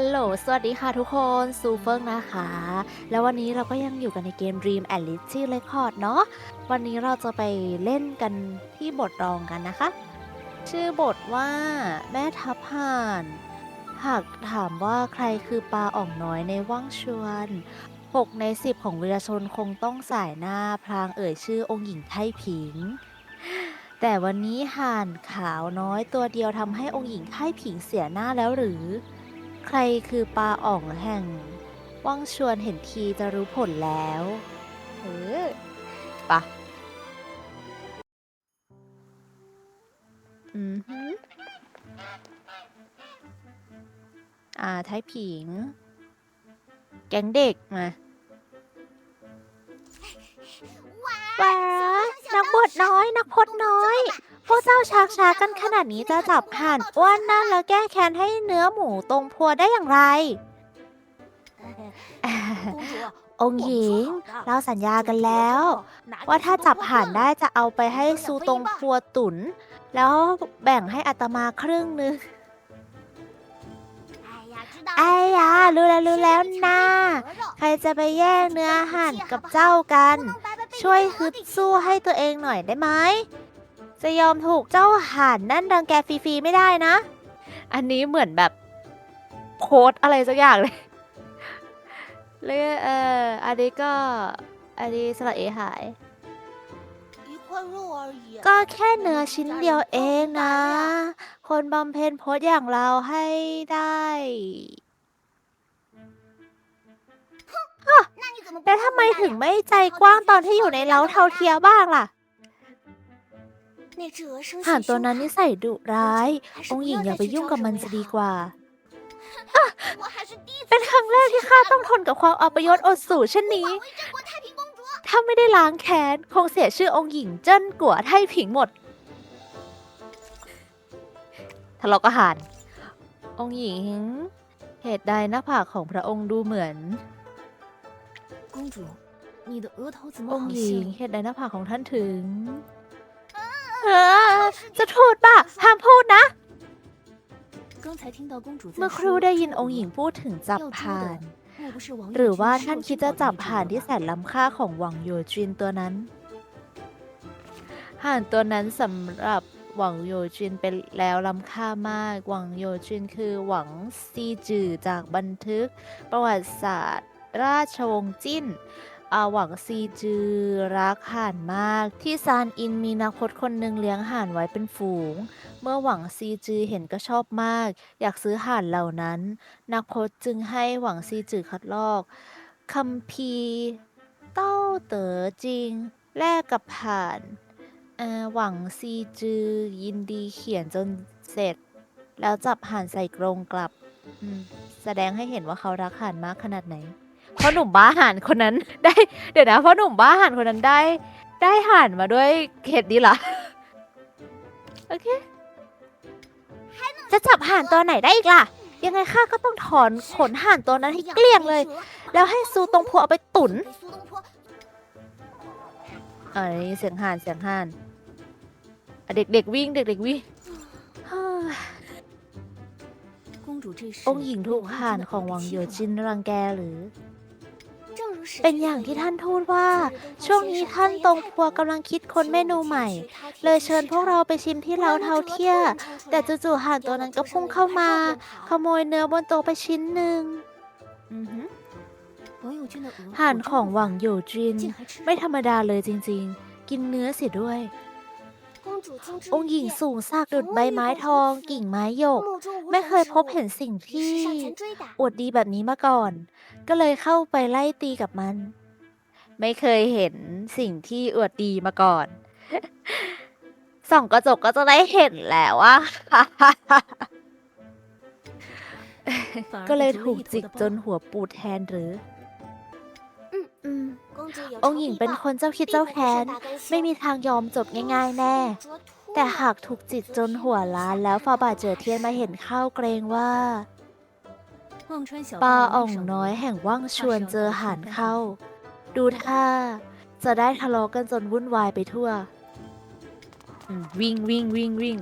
ฮัลโหล สวัสดีค่ะทุกคน ซูเฟิงนะคะ แล้ววันนี้เราก็ยังอยู่กันในเกม Dream a l i t y Record เนาะ วันนี้เราจะไปเล่นกันที่บทรองกันนะคะ ชื่อบทว่าแม่ทัพห่าน หากถามว่าใครคือปลาอ่องน้อยในว่างชวน 6 ใน 10 ของวีรชนคงต้องสายหน้าพลางเอ่ยชื่อองค์หญิงไทผิงแต่วันนี้ห่านขาวน้อยตัวเดียวทำให้องค์หญิงไทผิงเสียหน้าแล้วหรือ ใครคือปลาอ่องแห่ง ว่างชวนเห็นทีจะรู้ผลแล้วเออปะอือหืออ่าไทยผิง แก๊งเด็กมาว้านักบวชน้อย นักพจน์น้อย พวกเจ้าชักช้ากันขนาดนี้จะจับห่านอ้วนนั่นแล้วแก้แค้นให้เนื้อหมูตรงพัวได้อย่างไร องค์หญิง เราสัญญากันแล้ว ว่าถ้าจับห่านได้จะเอาไปให้ซูตรงพัวตุน แล้วแบ่งให้อัตมาครึ่งหนึงไอ้ยารู้แล้วรู้แล้วนะใครจะไปแย่งเนื้อห่านกับเจ้ากัน ช่วยฮึดสู้ให้ตัวเองหน่อยได้ไหม จะยอมถูกเจ้าห่านนั่นรังแกฟรีๆไม่ได้นะ อันนี้เหมือนแบบโค้ดอะไรสักอย่างเลยเลยเอออันนี้ก็ อันนี้สระเอหาย ก็แค่เนื้อชิ้นเดียวเองนะ คนบำเพ็ญพจน์อย่างเราให้ได้แล้วทำไมถึงไม่ใจกว้างตอนที่อยู่ในเล้าเทาเทียบ้างล่ะ ห่านตัวนั้นนิสัยดุร้าย องค์หญิงอย่าไปยุ่งกับมันจะดีกว่า เป็นครั้งแรกที่ข้าต้องทนกับความอัปยศอดสูเช่นนี้ ถ้าไม่ได้ล้างแค้น คงเสียชื่อองค์หญิงเจิ้นกัวไทผิงหมดทะเลาะกับห่าน องค์หญิง เหตุใดหน้าผากของพระองค์ดูเหมือนองค์หญิงเหตุใดหน้าผากของท่านถึงเออจะพูดป่ะ ห้ามพูดนะ เมื่อครู่ได้ยินองค์หญิงพูดถึงจับผ่าน หรือว่าท่านคิดจะจับห่านที่แสนล้ำค่าของหวังโยจินตัวนั้น ห่านตัวนั้นสำหรับหวังโยจินเป็นแล้วล้ำค่ามาก หวังโยจินคือหวังซีจือจากบันทึก ประวัติศาสตร์ ราชวงศ์จิ้น อาหวังซีจือรักห่านมาก ที่ซานอินมีนักพจน์คนหนึ่งเลี้ยงห่านไว้เป็นฝูง เมื่อหวังซีจือเห็นก็ชอบมาก อยากซื้อห่านเหล่านั้น นักพจน์จึงให้หวังซีจือคัดลอกคัมภีเต้าเต๋อจริง แลกกับผ่านหวังซีจือยินดีเขียนจนเสร็จ แล้วจับห่านใส่กรงกลับ แสดงให้เห็นว่าเขารักห่านมากขนาดไหน พราะหนุ่มบ้าห่านคนนั้นได้ เดี๋ยวนะเพราะหนุ่มบ้าห่านคนนั้นได้ ได้ห่านมาด้วยเหตุนี้เหรอโอเคจะจับห่านตัวไหนได้อีกล่ะ ยังไงข้าก็ต้องถอนขนห่านตัวนั้นให้เกลี้ยงเลย แล้วให้ซูตรงพัวเอาไปตุนอ่านี่เสียงห่านเสียงห่านอะเด็กๆวิ่งเด็กๆวิ่งฮ่าองค์หญิงถูกห่านของวังโยจินรังแกหรือ เป็นอย่างที่ท่านทูดว่า ช่วงนี้ท่านตรงพัวกำลังคิดค้นเมนูใหม่ เลยเชิญพวกเราไปชิมที่เล้าเทาเทีย แต่จู่ๆห่านตัวนั้นก็พุ่งเข้ามา ขโมยเนื้อบนโต๊ะไปชิ้นหนึ่งห่านของหวังโยจิน ไม่ธรรมดาเลยจริง ๆ กินเนื้อเสียด้วย องค์หญิงสูงซากดุดใบไม้ทอง กิ่งไม้หยก ไม่เคยพบเห็นสิ่งที่อวดดีแบบนี้มาก่อน ก็เลยเข้าไปไล่ตีกับมัน ไม่เคยเห็นสิ่งที่อวดดีมาก่อน ส่องกระจกก็จะได้เห็นแล้วว่าก็เลยถูกจิกจนหัวปูดแทนหรือ อืมองค์หญิงเป็นคนเจ้าคิดเจ้าแค้น ไม่มีทางยอมจบง่ายๆแน่ แต่หากถูกจิตจนหัวล้านแล้วฟาบาเจอเทียนมาเห็นเข้าเกรงว่าปลาอ่องน้อยแห่งว่างชวนเจอห่านเข้า ดูท่าจะได้ทะเลาะกันจนวุ่นวายไปทั่วอืมวิ่งวิ่งวิ่งวิ่ง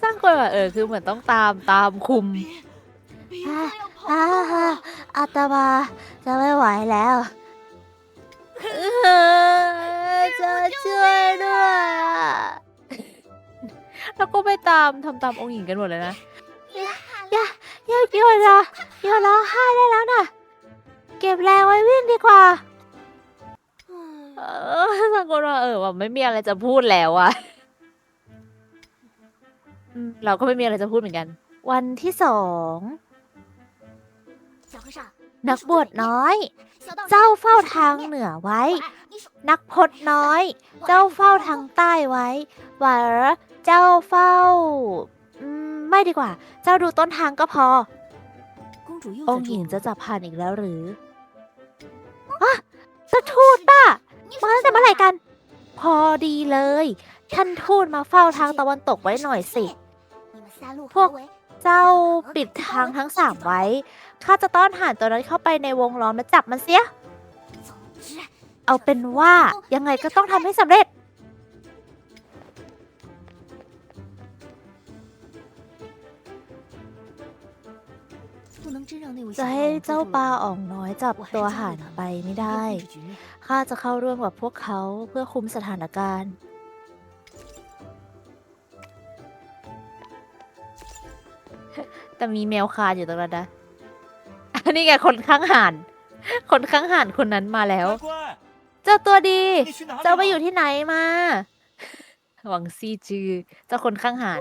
สร้างคนแบบเออคือเหมือนต้องตามตามคุม อ่าอ่าอาตมาจะไม่ไหวแล้วเออจะช่วยด้วยอะแล้วก็ไปตามทำตามองค์หญิงกันหมดเลยนะ อย่าอย่าหยุดนะอย่าร้องไห้ได้แล้วนะเก็บแรงไว้วิ่งดีกว่าเออสังคนว่าเออว่าไม่มีอะไรจะพูดแล้วอะอืมเราก็ไม่มีอะไรจะพูดเหมือนกัน วันที่สอง นักบวชน้อย เจ้าเฝ้าทางเหนือไว้ นักพจน์น้อย เจ้าเฝ้าทางใต้ไว้หวาเจ้าเฝ้าอืมไม่ดีกว่า เจ้าดูต้นทางก็พอ องค์หญิงจะจับผ่านอีกแล้วหรืออะจะทูตป่ะมาตั้งแต่เมื่อไหร่กัน พอดีเลย ท่านทูตมาเฝ้าทางตะวันตกไว้หน่อยสิ พวก เจ้าปิดทางทั้งสามไว้ ข้าจะต้อนห่านตัวนั้นเข้าไปในวงล้อมและจับมันเสีย เอาเป็นว่ายังไงก็ต้องทำให้สำเร็จ จะให้เจ้าปลาอ่องน้อยจับตัวห่านไปไม่ได้ ข้าจะเข้าร่วมกับพวกเขาเพื่อคุมสถานการณ์ แต่มีแมวคาอยู่ตรงนั้นนะอันนี้ไงคนข้างห่าน คนข้างห่านคนนั้นมาแล้ว เจ้าตัวดี เจ้าไปอยู่ที่ไหนมา หวังซีจือ เจ้าคนข้างห่าน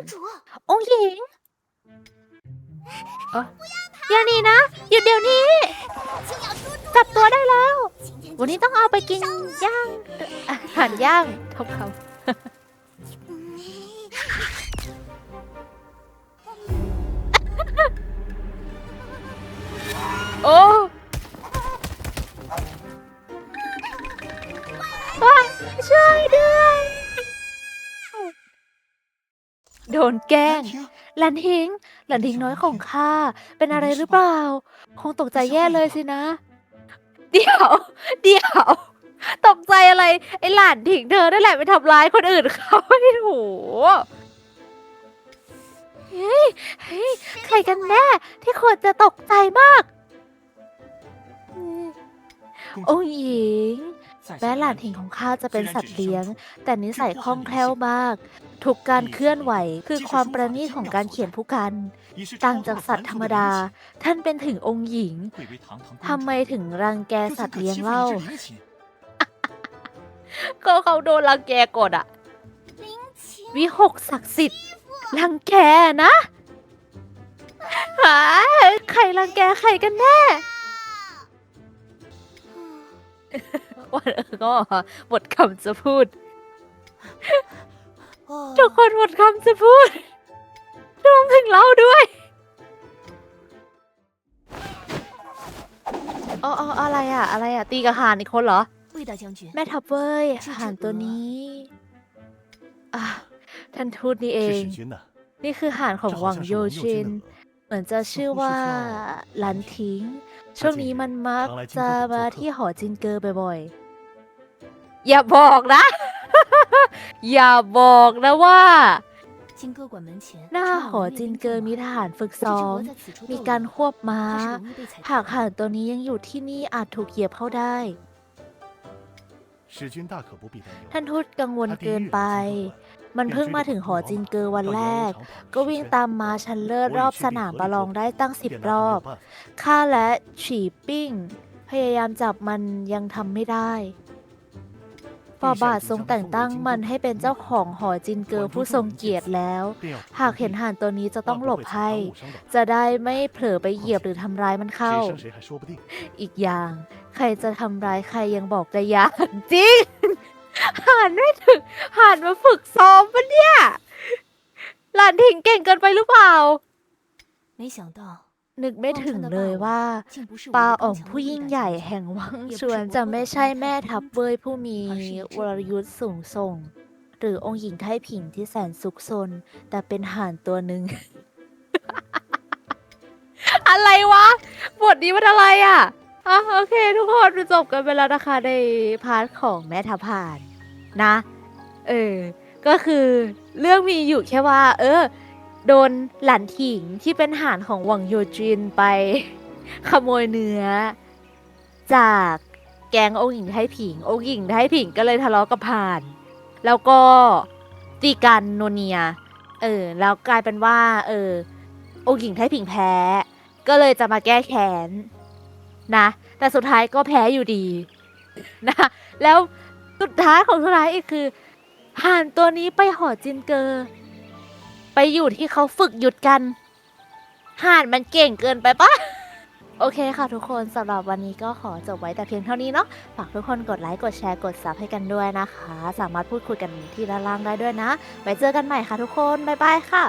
องค์หญิงเอย่าหนีนะ หยุดเดี๋ยวนี้ จับตัวได้แล้ว วันนี้ต้องเอาไปกินย่างอาหานย่างทบเขา นแกล้งหลันทิงหลันทิงน้อยของข้าเป็นอะไรหรือเปล่า คงตกใจแย่เลยสินะ เดี๋ยว เดี๋ยว ตกใจอะไร ไอ้หลานถิงเธอได้แหละไปทำร้ายคนอื่นเขาโอ้โหเฮ้ยเฮ้ยใครกันแน่ที่ควรจะตกใจมากโอ้หญิงแม้หลานถิงของข้าจะเป็นสัตว์เลี้ยง แต่นิสัยคล่องแคล่วมาก ทุกการเคลื่อนไหวคือความประณีตของการเขียนผู้กัน ต่างจากสัตว์ธรรมดา ท่านเป็นถึงองค์หญิงทำไมถึงรังแกสัตว์เลี้ยงเล่า ก็เขาโดนรังแกกดอะวิหกศักดิ์สิทธิ์รังแกนะใครรังแกใครกันแน่วันก็หมดคำจะพูด ทุกคนหมดคำจะพูดรวมถึงเราด้วยอ๋ออ๋ออะไรอะอะไรอะตีกับห่านอีกคนเหรอ 魏大将军 แม่ทัพเว้ย ชื่อ ห่านตัว เอ๋อ นี้อ่ะท่านทูตนี่เอ 是 ง 使君呐， นี่คือห่านของ 这 หวั 好 ง 像是 โย 王佑 ชิน 君的鹅。 เหมือนจะชื่อว่าหลันทิ้ง ช่วงนี้มันมักจะมาที่หอจินเกอร์บ่อยๆ อย่าบอกนะ อย่าบอกนะว่า หน้าหอจินเกอร์มีทหารฝึกซ้อม มีการควบม้า หากห่านตัวนี้ยังอยู่ที่นี่อาจถูกเหยียบเข้าได้ ท่านทูตกังวลเกินไป มันเพิ่งมาถึงหอจินเกอร์วันแรก ก็วิ่งตามมาชันเลิศรอบสนามประลองได้ตั้งสิบรอบ ข้าและฉีปิ้ง พยายามจับมันยังทำไม่ได้ ป่อบาททรงแต่งตั้งมันให้เป็นเจ้าของหอจินเกอร์ผู้ทรงเกียรติแล้ว หากเห็นห่านตัวนี้จะต้องหลบให้ จะได้ไม่เผลอไปเหยียบหรือทำร้ายมันเข้า อีกอย่าง ใครจะทำร้ายใครยังบอกระยะจริงห่านไม่ถึกห่านมาฝึกซ้อมปะเนี่ย หลานถิงเก่งเกินไปหรือเปล่าไ想到 นึกไม่ถึงเลยว่าปาอ่องผู้ยิ่งใหญ่แห่งวังชวนจะไม่ใช่แม่ทัพเว่ยผู้มีวรยุทธ์สูงส่ง หรือองค์หญิงไทผิงที่แสนสุขสน แต่เป็นห่านตัวหนึ่ง อะไรวะ บทนี้มันอะไรอะอะโอเค ทุกคนจบกันไปแล้วนะคะในพาร์ทของแม่ทัพห่าน นะ เออ ก็คือเรื่องมีอยู่แค่ว่า เออ โดนหลันถิงที่เป็นห่านของหวังโยจินไป ขโมยเนื้อ จากแกงองค์หญิงไทผิง องค์หญิงไทผิงก็เลยทะเลาะกับผ่าน แล้วก็ตีกันโนเนีย เออ แล้วกลายเป็นว่า เออ องค์หญิงไทผิงแพ้ ก็เลยจะมาแก้แค้นนะ แต่สุดท้ายก็แพ้อยู่ดี นะ แล้วสุดท้ายของสุดท้ายอีกคือห่านตัวนี้ไปหอจินเกอ ไปอยู่ที่เขาฝึกหยุดกัน ห่านมันเก่งเกินไปปะโอเคค่ะทุกคนสำหรับวันนี้ก็ขอจบไว้แต่เพียงเท่านี้เนาะฝากทุกคนกดไลค์กดแชร์กดซับให้กันด้วยนะคะ สามารถพูดคุยกันที่ด้านล่างได้ด้วยนะ ไว้เจอกันใหม่ค่ะทุกคน บ๊ายบายค่ะ